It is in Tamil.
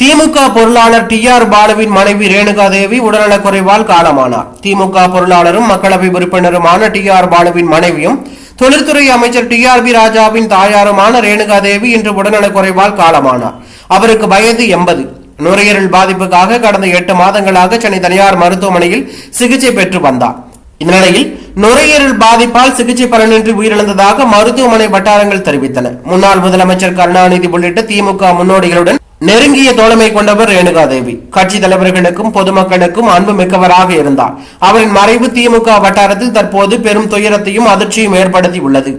திமுக பொருளாளர் டி ஆர் பாலுவின் மனைவி ரேணுகா தேவி உடல்நலக்குறைவால் காலமானார். திமுக பொருளாளரும் மக்களவை உறுப்பினருமான டி ஆர் பாலுவின் மனைவியும் தொழில்துறை அமைச்சர் டி ஆர் பி ராஜாவின் தாயாருமான ரேணுகா தேவி இன்று உடல்நலக்குறைவால் காலமானார். அவருக்கு வயது எண்பது. நுரையீரல் பாதிப்புக்காக கடந்த எட்டு மாதங்களாக சென்னை தனியார் மருத்துவமனையில் சிகிச்சை பெற்று வந்தார். இந்நிலையில் நுரையீரல் பாதிப்பால் சிகிச்சை பலனின்றி உயிரிழந்ததாக மருத்துவமனை வட்டாரங்கள் தெரிவித்தன. முன்னாள் முதலமைச்சர் கருணாநிதி உள்ளிட்ட திமுக முன்னோடிகளுடன் நெருங்கிய தோழமை கொண்டவர் ரேணுகா தேவி கட்சி தலைவர்களுக்கும் பொதுமக்களுக்கும் அன்பு மிக்கவராக இருந்தார். அவரின் மறைவு திமுக வட்டாரத்தில் தற்போது பெரும் துயரத்தையும் அதிர்ச்சியும் ஏற்படுத்தி உள்ளது